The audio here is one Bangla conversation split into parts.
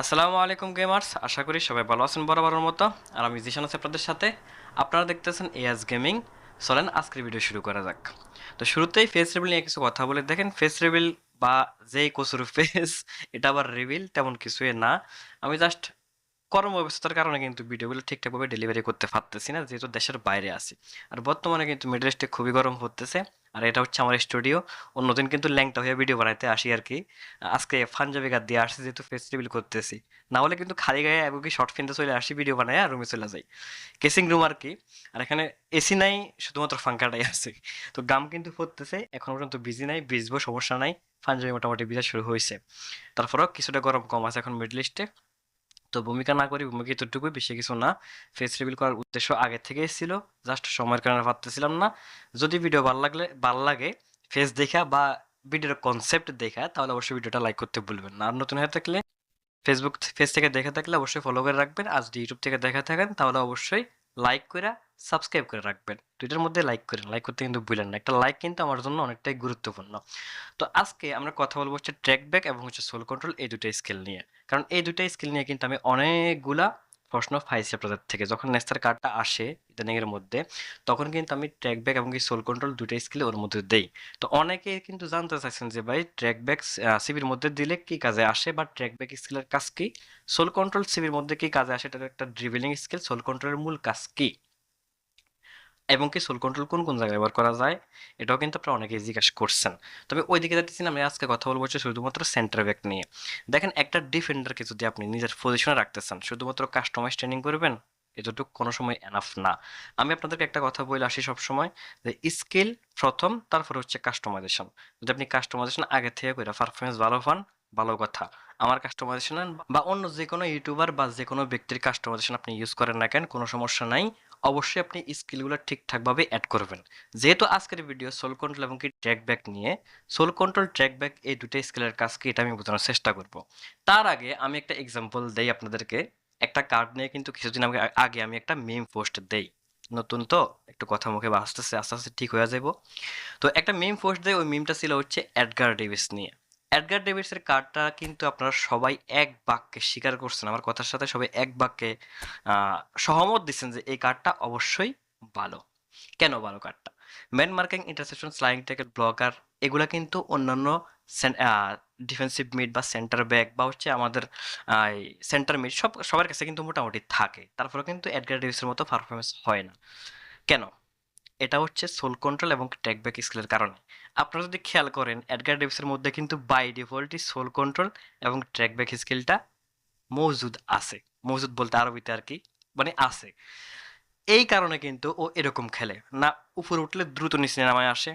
আসসালামু আলাইকুম গেমার্স, আশা করি সবাই ভালো আছেন বরাবরের মতো। আর আমি জিশান আছি আপনাদের সাথে। আপনারা দেখতেছেন এয়াস গেমিং চলেন আজকের ভিডিও শুরু করা যাক। তো শুরুতেই ফেস রিভিল নিয়ে কিছু কথা বলে দেখেন। ফেস রিভিল বা যেই কসুর ফেস এটা আবার রিভিল তেমন কিছুই না। আমি জাস্ট কর্মব্যস্ততার কারণে কিন্তু ভিডিওগুলো ঠিকঠাকভাবে ডেলিভারি করতে পারতেছি না, যেহেতু দেশের বাইরে আছি। আর বর্তমানে কিন্তু মিডল ইস্টে খুবই গরম হতেছে। আর এটা হচ্ছে আমার স্টুডিও। অন্যদিন কিন্তু ল্যাংটা হয়ে ভিডিও বানাইতে আসি আর কি আজকে পাঞ্জাবি গাদ দিয়ে আসছি যেহেতু ফেস্টিভ্যাল করতেছি। না হলে কিন্তু খালি গায়ে এবং কি শর্ট ফিনতে চলে আসি ভিডিও বানাই আর রুমে চলে যাই। কেসিং রুম আর কি। আর এখানে এসি নাই, শুধুমাত্র ফাঙ্কাটাই আছে। তো গাম কিন্তু পড়তেছে এখন পর্যন্ত বিজি নাই, ভিজবো সমস্যা নাই। পাঞ্জাবি মোটামুটি ভিজা শুরু হয়েছে। তারপরেও কিছুটা গরম কম আছে এখন মিডল ইস্টে তো ভূমিকা না করি ভূমিকা এতটুকুই, বেশি কিছু না। ফেস রিভিল করার উদ্দেশ্য আগে থেকেই ছিল জাস্ট সময়ের কারণে ভাবতেছিলাম না। যদি ভিডিও ভালো লাগলে, ভালো লাগে ফেস দেখা বা ভিডিওর কনসেপ্ট দেখা, তাহলে অবশ্যই ভিডিওটা লাইক করতে ভুলবেন না। আর নতুন হয়ে থাকলে ফেসবুক ফেস থেকে দেখা থাকলে অবশ্যই ফলো করে রাখবেন। আর যদি ইউটিউব থেকে দেখা থাকেন, তাহলে অবশ্যই লাইক করে সাবস্ক্রাইব করে রাখবেন। দুইটার মধ্যে লাইক করেন। লাইক করতে কিন্তু ভুলেন না। একটা লাইক কিন্তু আমার জন্য অনেকটাই গুরুত্বপূর্ণ। তো আজকে আমরা কথা বলব হচ্ছে ট্র্যাক ব্যাক এবং হচ্ছে সোল কন্ট্রোল এই দুটো স্কিল নিয়ে। কারণ এই দুটো স্কিল নিয়ে কিন্তু আমি অনেকগুলা প্রশ্ন পাইছি আপনাদের থেকে। যখন নেস্তার কার্ডটা আসে ইদানিং এর মধ্যে, তখন কিন্তু আমি ট্র্যাক ব্যাক এবং সোল কন্ট্রোল দুটো স্কিল ওর মধ্যে দেই। তো অনেকে কিন্তু জানতে চাইছেন যে, ভাই ট্র্যাক ব্যাক সিবির মধ্যে দিলে কি কাজে আসে বা ট্র্যাক ব্যাক স্কিলের কাজ কি? সোল কন্ট্রোল সিবির মধ্যে কি কাজে আসে? এটা একটা ড্রিভেলিং স্কিল সোল কন্ট্রোলের মূল কাজ কি? এবং কি সোল কন্ট্রোল কোন কোন জায়গায় ব্যবহার করা যায়, এটাও কিন্তু আপনারা অনেকেই জিজ্ঞাসা করছেন। তবে ওই দিকে যাচ্ছি আমি আজকে কথা বলব হচ্ছে শুধুমাত্র সেন্টার ব্যাক নিয়ে। দেখেন একটা ডিফেন্ডারকে যদি আপনি নিজের পজিশনে রাখতে চান শুধুমাত্র কাস্টমাইজ ট্রেনিং করবেন, এতটুকু কোনো সময় এনাফ না। আমি আপনাদেরকে একটা কথা বলে আসি সবসময়, যে স্কিল প্রথম, তারপর হচ্ছে কাস্টমাইজেশন যদি আপনি কাস্টমাইজেশন আগে থেকে করে পারফরমেন্স ভালো পান, ভালো কথা। আমার কাস্টমাইজেশন বা অন্য যে কোনো ইউটিউবার বা যে কোনো ব্যক্তির কাস্টমাইজেশন আপনি ইউজ করেন না কেন, কোনো সমস্যা নাই। অবশ্যই আপনি স্কিলগুলো ঠিকঠাকভাবে অ্যাড করবেন। যেহেতু আজকের ভিডিও সোল কন্ট্রোল এবং কি ট্র্যাক ব্যাক নিয়ে সোল কন্ট্রোল ট্র্যাক ব্যাক এই দুটো স্কিলের কাজ কি এটা আমি বোঝানোর চেষ্টা করব। তার আগে আমি একটা এক্সাম্পল দেই আপনাদেরকে। একটা কার্ড নিয়ে কিন্তু কিছুদিন আগে আগে আমি একটা মিম পোস্ট দেই। নতুন তো, একটু কথা মুখে বা আস্তে আস্তে আস্তে আস্তে ঠিক হয়ে যাব তো একটা মিম পোস্ট দেয় ওই মিমটা ছিল হচ্ছে অ্যাডগার ডেভিস নিয়ে। অ্যাডগার ডেভিসের কার্ডটা কিন্তু আপনারা সবাই এক বাক্যে স্বীকার করছেন। আমার কথার সাথে সবাই এক বাক্যে সহমত দিচ্ছেন যে এই কার্ডটা অবশ্যই ভালো। কেন ভালো কার্ডটা man marking interception sliding tackle blocker এগুলা কিন্তু অন্যান্য ডিফেন্সিভ মিড বা সেন্টার ব্যাক বা হচ্ছে আমাদের সেন্টার মিড সব, সবার কাছে কিন্তু মোটামুটি থাকে। তারপরে কিন্তু অ্যাডগার ডেভিসের মতো পারফরমেন্স হয় না। কেন? এটা হচ্ছে সোল কন্ট্রোল এবং ট্যাক ব্যাক স্কিলের কারণে। আপনারা যদি খেয়াল করেন অ্যাডগার ডেভিসের মধ্যে কিন্তু বাই ডিফল্টই সোল কন্ট্রোল এবং ট্র্যাক ব্যাক স্কিলটা মজুদ আছে। মজুদ বলতে আরবিতে আর কি মানে আছে। এই কারণে কিন্তু ও এরকম খেলে। না, উপরে উঠলে দ্রুত নিচে নামায় আসে।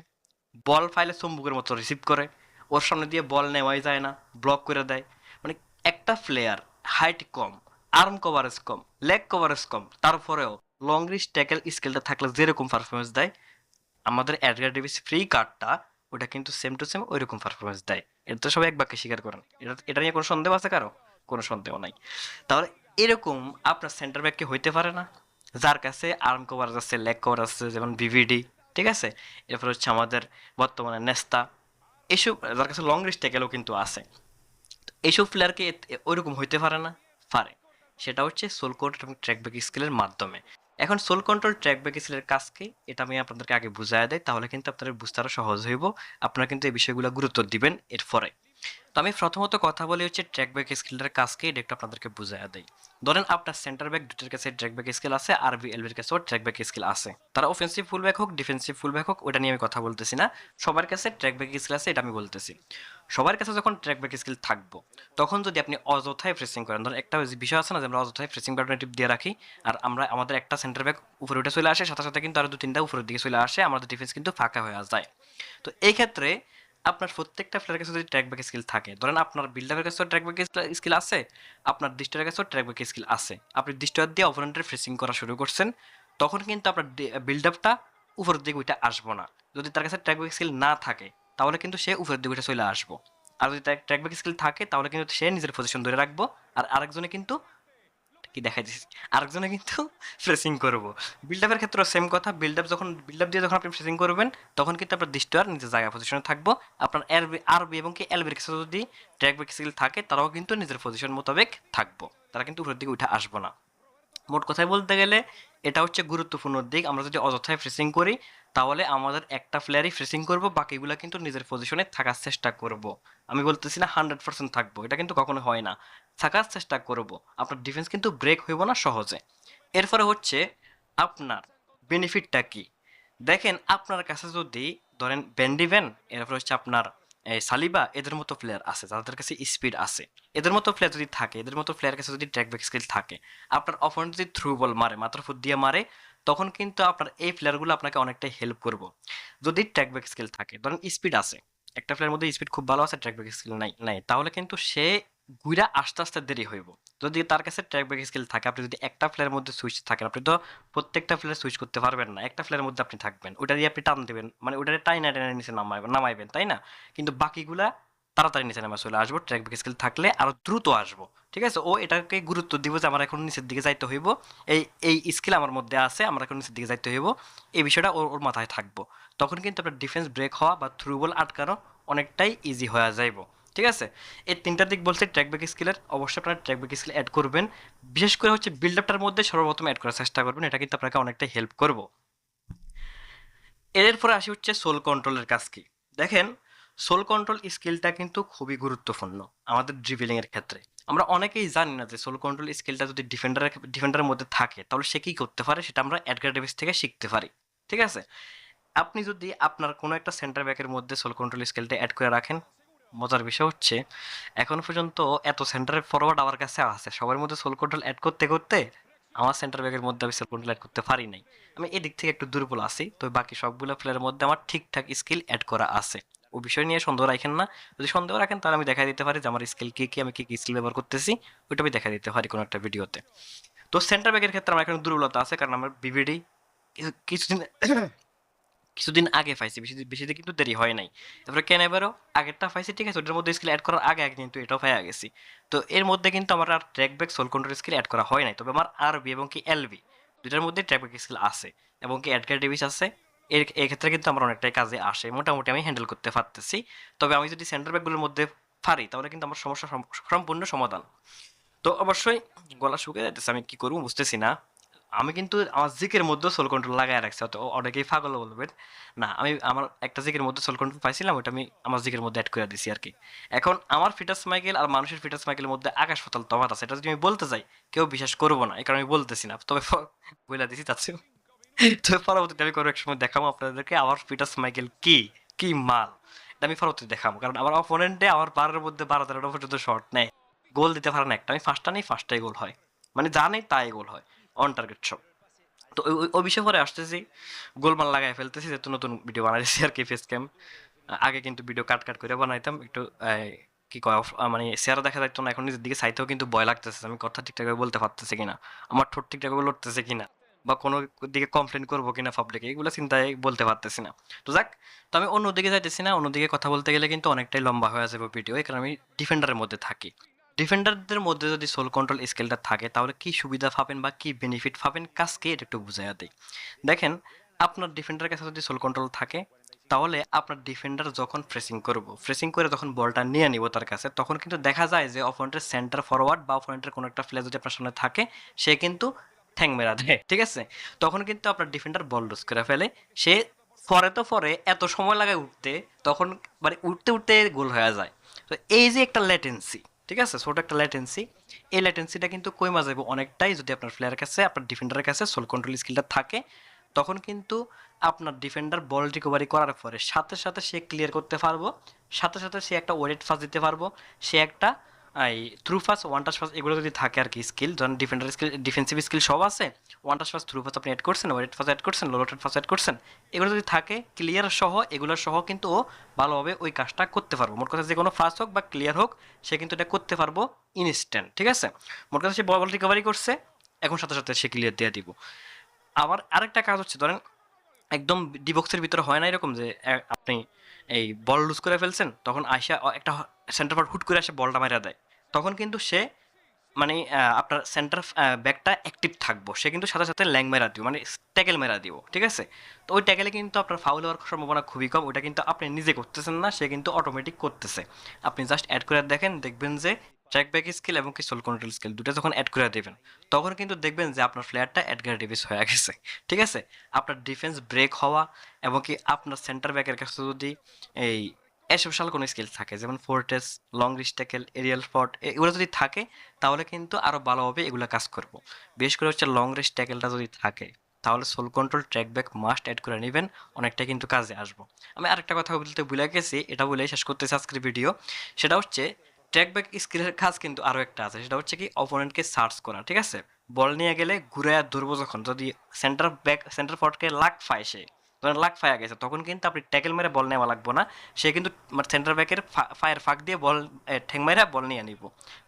বল ফাইলে চম্বুকের মতো রিসিভ করে। ওর সামনে দিয়ে বল নেওয়াই যায় না ব্লক করে দেয়। মানে একটা প্লেয়ার হাইট কম আর্ম কভারেজ কম লেগ কভারেজ কম, তারপরেও লং রিচ ট্যাকেল স্কিলটা থাকলে যেরকম পারফরমেন্স দেয় আমাদের অ্যাডগার ডেভিস ফ্রি কার্ডটা ওটা কিন্তু সেম টু সেম ওইরকম পারফরমেন্স দেয়। এটা তো সবাই এক বাক্যে স্বীকার করেন এটা এটা নিয়ে কোনো সন্দেহ আছে কারও? কোনো সন্দেহ নাই। তাহলে এরকম আপনার সেন্টার ব্যাককে হইতে পারে না। যার কাছে আর্ম কভার আছে লেগ কভার আছে, যেমন ভিভিডি ঠিক আছে? এরপর হচ্ছে আমাদের বর্তমানে নেস্তা এইসব যার কাছে লং রিস্ট ট্যাকেলও কিন্তু আছে। এইসব প্লেয়ারকে ওইরকম হইতে পারে না? পারে। সেটা হচ্ছে সোল এবং ট্র্যাক ব্যাক স্কিলের মাধ্যমে। এখন সোল কন্ট্রোল ট্র্যাক ব্যাক কাজ কি এটা আমি আপনাদেরকে আগে বুঝাই দেয় তাহলে কিন্তু আপনাদের বুঝতে আরও সহজ হইব। আপনারা কিন্তু এই বিষয়গুলো গুরুত্ব দিবেন এরপরে। তো আমি প্রথমত কথা বলি হচ্ছে ট্র্যাক ব্যাক স্কিলটার কাজকে, এটা একটু আপনাদেরকে বুঝাইয়া দেই। ধরেন আপনার সেন্টার ব্যাক দুটোর কাছে ট্র্যাক ব্যাক স্কিল আছে, আর বি বিএলবির কাছেও ট্র্যাক ব্যাক স্কিল আছে। তারা অফেন্সিভ ফুল ব্যাক হোক ডিফেন্সিভ ফুল ব্যাক হোক ওটা নিয়ে আমি কথা বলতেছি না। সবার কাছে ট্র্যাক ব্যাক স্কিল আছে, এটা আমি বলতেছি। সবার কাছে যখন ট্র্যাক ব্যাক স্কিল থাকব, তখন যদি আপনি অযথায় প্রেসিং করেন, ধরেন একটা বিষয় আছে না যে আমরা অযথায় প্রেসিং বাটনে টিপ দিয়ে রাখি, আর আমরা, আমাদের একটা সেন্টার ব্যাক উপরে উঠে চলে আসে, সাথে সাথে কিন্তু আরও দু তিনটা উপরের দিকে চলে আসে, আমাদের ডিফেন্স কিন্তু ফাঁকা হয়ে যায়। তো এই ক্ষেত্রে আপনার প্রত্যেকটা প্লেয়ারের কাছে যদি ট্র্যাক ব্যাক স্কিল থাকে, ধরেন আপনার বিল্ডারের কাছেও ট্র্যাক ব্যাক স্কিল আছে, আপনার ডিস্টারের কাছেও ট্র্যাক ব্যাক স্কিল আছে। আপনি ডিস্টার দিয়ে অপোনেন্টের ফ্রেসিং করা শুরু করছেন, তখন কিন্তু আপনার বিল্ড আপটা উপরের দিকে ওইটা আসব না। যদি তার কাছে ট্র্যাক ব্যাক স্কিল না থাকে, তাহলে কিন্তু সে উপরের দিকে ওইটা চলে আসব। আর যদি ট্র্যাক ব্যাক স্কিল থাকে, তাহলে কিন্তু সে নিজের পজিশন ধরে রাখব, আর আরেকজনে কিন্তু কি দেখা দিচ্ছি আরেকজনে কিন্তু ফ্রেসিং করব। বিল্ড আপের ক্ষেত্রেও সেম কথা বিল্ড আপ যখন বিল্ড আপ দিয়ে যখন আপনি ফ্রেসিং করবেন, তখন কিন্তু আপনার দৃষ্টি আর নিজের জায়গা পজিশনে থাকব। আপনার এলবি আরবি এবং কি এলবির কাছে যদি ট্র্যাক বেক স্কিল থাকে, তারাও কিন্তু নিজের পজিশন মোতাবেক থাকব। তারা কিন্তু উপরের দিকে উঠে আসব না। মোট কথায় বলতে গেলে, এটা হচ্ছে গুরুত্বপূর্ণ দিক। আমরা যদি অযথায় ফ্রেসিং করি, তাহলে আমাদের একটা প্লেয়ারই ফ্রেসিং করব, বাকিগুলো কিন্তু নিজের পজিশনে থাকার চেষ্টা করব। আমি বলতেছি না হান্ড্রেড পার্সেন্ট থাকব, এটা কিন্তু কখনো হয় না। থাকার চেষ্টা করব। আপনার ডিফেন্স কিন্তু ব্রেক হইব না সহজে। এরপরে হচ্ছে আপনার বেনিফিটটা কি? দেখেন, আপনার কাছে যদি ধরেন ব্যান্ডিভেন এরপরে হচ্ছে আপনার সালিবা এদের মতো প্লেয়ার আছে, যাদের কাছে স্পিড আছে। এদের মতো প্লেয়ার যদি থাকে, এদের মতো প্লেয়ার কাছে যদি ট্র্যাক ব্যাক স্কিল থাকে, আপনার অপোনেন্ট যদি থ্রু বল মারে, মাত্র ফুট দিয়ে মারে, তখন কিন্তু আপনার এই প্লেয়ারগুলো আপনাকে অনেকটাই হেল্প করব। যদি ট্র্যাক ব্যাক স্কিল থাকে, ধরেন স্পিড আছে, একটা প্লেয়ার মধ্যে স্পিড খুব ভালো আছে ট্র্যাক ব্যাক স্কিল নাই নাই, তাহলে কিন্তু সে গুইরা আস্তে আস্তে দেরি হইব। যদি তার কাছে ট্র্যাক ব্যাক স্কিল থাকে, আপনি যদি একটা প্লেয়ারের মধ্যে সুইচ থাকেন, আপনি তো প্রত্যেকটা প্লেয়ার সুইচ করতে পারবেন না। একটা প্লেয়ারের মধ্যে আপনি থাকবেন। ওটা দিয়ে আপনি টান দেবেন। মানে ওটা টাইনা টাইনা নিচে নামাইবেন নামাইবেন, তাই না? কিন্তু বাকিগুলা তাড়াতাড়ি নিচে নামা চলে আসব ট্র্যাক ব্যাক স্কিল থাকলে আরও দ্রুত আসব। ঠিক আছে? ও এটাকে গুরুত্ব দিব যে, আমার এখন নিচের দিকে যাইতে হইব। এই এই স্কিল আমার মধ্যে আছে, আমার এখন নিচের দিকে যাইতে হইব। এই বিষয়টা ওর ওর মাথায় থাকব। তখন কিন্তু আপনার ডিফেন্স ব্রেক হওয়া বা থ্রু বল আটকানো অনেকটাই ইজি হয়ে যাইব। ঠিক আছে? এই তিনটা দিক বলছে ট্র্যাক ব্যাক স্কিলের অবশ্যই আপনারা ট্র্যাক ব্যাক স্কিল অ্যাড করবেন। বিশেষ করে হচ্ছে বিল্ড আপটার মধ্যে সর্বপ্রথম অ্যাড করার চেষ্টা করবেন। এটা কিন্তু আপনাকে অনেকটাই হেল্প করব। এরপরে আসি হচ্ছে সোল কন্ট্রোলের কাজ কি? দেখেন সোল কন্ট্রোল স্কিলটা কিন্তু খুবই গুরুত্বপূর্ণ আমাদের ড্রিভিলিং এর ক্ষেত্রে। আমরা অনেকেই জানি না যে সোল কন্ট্রোল স্কিলটা যদি ডিফেন্ডারের ডিফেন্ডারের মধ্যে থাকে, তাহলে সে কি করতে পারে? সেটা আমরা অ্যাডগার ডেভিস থেকে শিখতে পারি। ঠিক আছে? আপনি যদি আপনার কোনো একটা সেন্টার ব্যাকের মধ্যে সোল কন্ট্রোল স্কিলটা অ্যাড করে রাখেন মজার বিষয় হচ্ছে, এখন পর্যন্ত এত সেন্টারের ফরওয়ার্ড আমার কাছে আছে। সবার মধ্যে সোল কন্ট্রোল অ্যাড করতে করতে আমার সেন্টার ব্যাকের মধ্যে আমি সোল কন্ট্রোল অ্যাড করতে পারি নাই। আমি এদিক থেকে একটু দুর্বল আছি, তো বাকি সবগুলো প্লেয়ারের মধ্যে আমার ঠিকঠাক স্কিল অ্যাড করা আছে। ও বিষয় নিয়ে সন্দেহ রাখেন না। যদি সন্দেহ রাখেন, তাহলে আমি দেখা দিতে পারি যে আমার স্কিল কী কী, আমি কী কী স্কিল ব্যবহার করতেছি, ওইটা আমি দেখা দিতে পারি কোনো একটা ভিডিওতে তো সেন্টার ব্যাকের ক্ষেত্রে আমার এখানে দুর্বলতা আছে, কারণ আমার বিবিডি কিছুদিন কিছুদিন আগে পাইছি, বেশি বেশি দিন কিন্তু দেরি হয় নাই। তারপরে কেন এবারও? আগেরটা পাইছি, ঠিক আছে, ওটার মধ্যে স্কিল অ্যাড করার আগে আগে কিন্তু এটাও পাইয়া গেছি। তো এর মধ্যে কিন্তু আমার আর track back sole control skill add করা হয় নাই, তবে আমার আরবি এবং কি এলবি দুটার মধ্যে ট্র্যাক ব্যাক স্কিল আছে এবং কি অ্যাডগার ডেভিস আছে। এর এক্ষেত্রে কিন্তু আমার অনেকটাই কাজে আসে, মোটামুটি আমি হ্যান্ডেল করতে পারতেছি। তবে আমি যদি সেন্টার ব্যাকগুলোর মধ্যে পারি তাহলে কিন্তু আমার সমস্যা সম্পূর্ণ সমাধান। তো অবশ্যই গলা শুকিয়ে যাইতেছে, আমি কি করব বুঝতেছি না। আমি কিন্তু আমার জিকের মধ্যে সোল কন্ট্রোল লাগাই রাখছি তো অনেকেই পাগল বলবেন। না, আমি আমার একটা জিকের মধ্যে সোল কন্ট্রোল পাইছিলাম ওটা আমি আমার জিকের মধ্যে অ্যাড করে দিছি আর কি এখন আমার ফিটাস মাইকেল আর মানুষের ফিটাস মাইকেলের মধ্যে আকাশ পাতাল তফাৎ আছে, এটা যদি আমি বলতে চাই কেউ বিশ্বাস করব না, এই কারণে আমি বলতেছি না। তবে বলে দিছি তাতেও তবে পরবর্তীতে আমি কোনো এক সময় দেখাবো আপনাদেরকে আমার ফিটাস মাইকেল কি কি মাল। এটা আমি পরবর্তীতে দেখাবো, কারণ আমার অপোনেন্টে আমার বারের মধ্যে বারো তেরোটা পর্যন্ত শর্ট নেয়। গোল দিতে পারে না একটা, আমি ফার্স্টটা নেই ফার্স্টটাই গোল হয়। মানে যা নেই তাই গোল হয়। অন টার্গেট সব তো ওই- বিষয় পরে আসতেছি, গোলমাল লাগাই ফেলতেছি, যেহেতু নতুন ভিডিও বানাইছি আর কি ফেস ক্যাম আগে কিন্তু ভিডিও কাট কাট করে বানাইতাম, একটু কি কয় মানে চেহারা দেখা যাইতো না, এখন নিজের দিকে চাইতেও কিন্তু ভয় লাগতেছে আমি কথা ঠিকঠাক বলতে পারতেছি কিনা, আমার ঠোঁট ঠিকঠাক লড়তেছে কিনা, বা কোনো দিকে কমপ্লেন করব কিনা পাবলিকে এগুলো চিন্তায় বলতে পারতেছি না। তো যাক, তো আমি অন্যদিকে যাইতেছি না, অন্যদিকে কথা বলতে গেলে কিন্তু অনেকটাই লম্বা হয়ে যাবে ভিডিও কারণে আমি ডিফেন্ডারের মধ্যে থাকি। ডিফেন্ডারদের মধ্যে যদি সোল কন্ট্রোল স্কেলটা থাকে, তাহলে কি সুবিধা পাবেন বা কি বেনিফিট পাবেন? কাজকে এটা একটু বুঝাইয়া দিই। দেখেন, আপনার ডিফেন্ডারের কাছে যদি সোল কন্ট্রোল থাকে, তাহলে আপনার ডিফেন্ডার যখন ফ্রেসিং করব ফ্রেসিং করে যখন বলটা নিয়ে নিব তার কাছে, তখন কিন্তু দেখা যায় যে অপোনেন্টের সেন্টার ফরওয়ার্ড বা অপোনেন্টের কোনো একটা প্লেয়ার যদি আপনার সামনে থাকে, সে কিন্তু ঠ্যাং মেরা দেয়, ঠিক আছে? তখন কিন্তু আপনার ডিফেন্ডার বল লুজ করে ফেলে। সে পরে তো পরে এত সময় লাগে উঠতে, তখন মানে উঠতে উঠতে গোল হয়ে যায়। তো এই যে একটা ল্যাটেন্সি ঠিক আছে? ছোট একটা ল্যাটেন্সি এই ল্যাটেন্সিটা কিন্তু কইমা যাবে অনেকটাই যদি আপনার প্লেয়ারের কাছে, আপনার ডিফেন্ডারের কাছে সোল কন্ট্রোল স্কিলটা থাকে, তখন কিন্তু আপনার ডিফেন্ডার বল রিকভারি করার পরে সাথে সাথে সে ক্লিয়ার করতে পারব, সাথে সাথে সে একটা ওয়েট ফাঁস দিতে পারব, সে একটা এই through pass one touch pass এগুলো যদি থাকে আর কি স্কিল যখন ডিফেন্ডার স্কিল ডিফেন্সিভ স্কিল সব আছে one touch pass through pass আপনি অ্যাড করছেন ওয়েট ফাস অ্যাড করছেন লোটেড ফাস অ্যাড করছেন, এগুলো যদি থাকে ক্লিয়ার সহ, এগুলো সহ কিন্তু ও ভালোভাবে ওই কাজটা করতে পারব। মোট কথা যে কোনো ফাস হোক বা ক্লিয়ার হোক, সে কিন্তু এটা করতে পারব ইনস্ট্যান্ট ঠিক আছে? মোট কথা সে বল রিকভারি করছে, এখন সাথে সাথে সে ক্লিয়ার দিয়ে দিব। আবার আরেকটা কাজ হচ্ছে, ধরেন একদম ডিবক্সের ভিতরে হয় না এরকম যে আপনি এই বল লুজ করে ফেলছেন, তখন আইসা একটা সেন্টার ফর হুট করে এসে বলটা মারা দেয়। তখন কিন্তু সে মানে আপনার সেন্টার ব্যাকটা অ্যাক্টিভ থাকব। সে কিন্তু সাথে সাথে ল্যাং মেরা দিব মানে ট্যাকেল মেরা দিব ঠিক আছে? তো ওই ট্যাকেলে কিন্তু আপনার ফাউল হওয়ার সম্ভাবনা খুবই কম। ওটা কিন্তু আপনি নিজে করতেছেন না, সে কিন্তু অটোমেটিক করতেছে। আপনি জাস্ট অ্যাড করে দেখেন, দেখবেন যে ট্র্যাক ব্যাক স্কিল এবং কি সোল কন্ট্রোল স্কিল দুটো যখন অ্যাড করে দেবেন, তখন কিন্তু দেখবেন যে আপনার প্লেয়ারটা অ্যাডগ্রেটিভিস হয়ে গেছে, ঠিক আছে? আপনার ডিফেন্স ব্রেক হওয়া এবং কি আপনার সেন্টার ব্যাকের কাছে যদি এই স্পেশাল কোনো স্কিল থাকে। যেমন fortress long reach tackle aerial spot এগুলো যদি থাকে, তাহলে কিন্তু আরও ভালোভাবে এগুলো কাজ করব। বিশেষ করে হচ্ছে লং রেস্ট ট্যাকেলটা যদি থাকে, তাহলে sole control track back must add করে নেবেন, অনেকটা কিন্তু কাজে আসব। আমি আরেকটা কথা বলতে ভুলে গেছি, এটা বলে শেষ করতেছি আজকের ভিডিও সেটা হচ্ছে ট্র্যাক ব্যাক স্কিলের কাজ কিন্তু আরও একটা আছে, সেটা হচ্ছে কি অপোনেন্টকে সার্চ করা, ঠিক আছে? বল নিয়ে গেলে ঘুরে ধরবো যখন, যদি সেন্টার ব্যাক সেন্টার ফটকে লাক পায় সে ধরেন লাখ ফায়া গেছে, তখন কিন্তু আপনি ট্যাকেল মেরে বল নেওয়া লাগবো না। সে কিন্তু মানে সেন্টার ব্যাকের ফায়ার ফাঁক দিয়ে বল ঠেং মেরে বল নিয়ে নিব।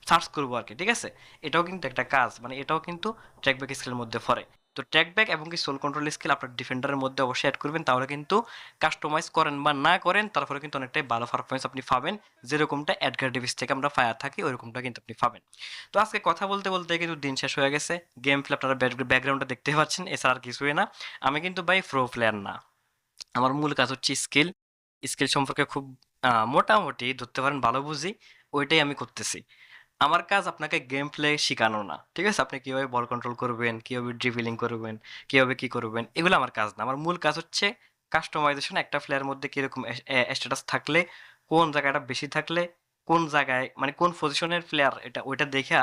সার্চ করব আর কি, ঠিক আছে? এটাও কিন্তু একটা কাজ মানে এটাও কিন্তু ট্র্যাক ব্যাক স্কিলের মধ্যে পড়ে। তো ট্র্যাক ব্যাক এবং কি সোল কন্ট্রোল স্কিল আপনার ডিফেন্ডারের মধ্যে অবশ্যই অ্যাড করবেন, তাহলে কিন্তু কাস্টমাইজ করেন বা না করেন, তারপরে কিন্তু অনেকটাই ভালো পারফরমেন্স আপনি পাবেন। যেরকমটা অ্যাডগার ডিভিস থেকে আমরা ফায়ার থাকি, ওইরকমটা কিন্তু আপনি পাবেন। তো আজকে কথা বলতে বলতে কিন্তু দিন শেষ হয়ে গেছে। গেম প্লে আপনারা ব্যাকগ্রাউন্ডটা দেখতে পাচ্ছেন, এছাড়া আর কিছুই না। আমি কিন্তু ভাই প্রো প্লেয়ার না। আমার মূল কাজ হচ্ছে স্কিল স্কিল সম্পর্কে খুব মোটামুটি ধরতে পারেন ভালো বুঝি, ওইটাই আমি করতেছি। আমার কাজ আপনাকে গেম প্লে শেখানো না, ঠিক আছে? আপনি কীভাবে বল কন্ট্রোল করবেন, কীভাবে ড্রিবলিং করবেন, কীভাবে কী করবেন, এগুলো আমার কাজ না। আমার মূল কাজ হচ্ছে কাস্টমাইজেশন একটা প্লেয়ারের মধ্যে কীরকম স্ট্যাটাস থাকলে, কোন জায়গাটা বেশি থাকলে, কোন জায়গায় মানে কোন পজিশনের প্লেয়ার এটা, ওইটা দেখে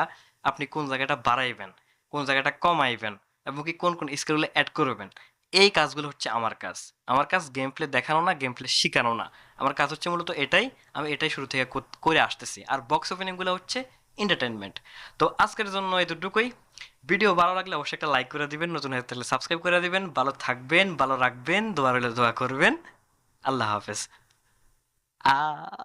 আপনি কোন জায়গাটা বাড়াইবেন, কোন জায়গাটা কমাইবেন এবং কি কোন কোন স্কিলগুলো অ্যাড করবেন। এই কাজগুলো হচ্ছে আমার কাজ। আমার কাজ গেম প্লে দেখানো না গেম প্লে শেখানো না। আমার কাজ হচ্ছে মূলত এটাই, আমি এটাই শুরু থেকে করে আসতেছি। আর বক্স ওপেনিংগুলো হচ্ছে এন্টারটেনমেন্ট তো আজকের জন্য এতটুকুই। ভিডিও ভালো লাগলে অবশ্যই একটা লাইক করে দিবেন, নতুন হয়ে থাকলে সাবস্ক্রাইব করে দিবেন। ভালো থাকবেন, ভালো রাখবেন, দোয়া রইলে দোয়া করবেন। আল্লাহ হাফেজ। আ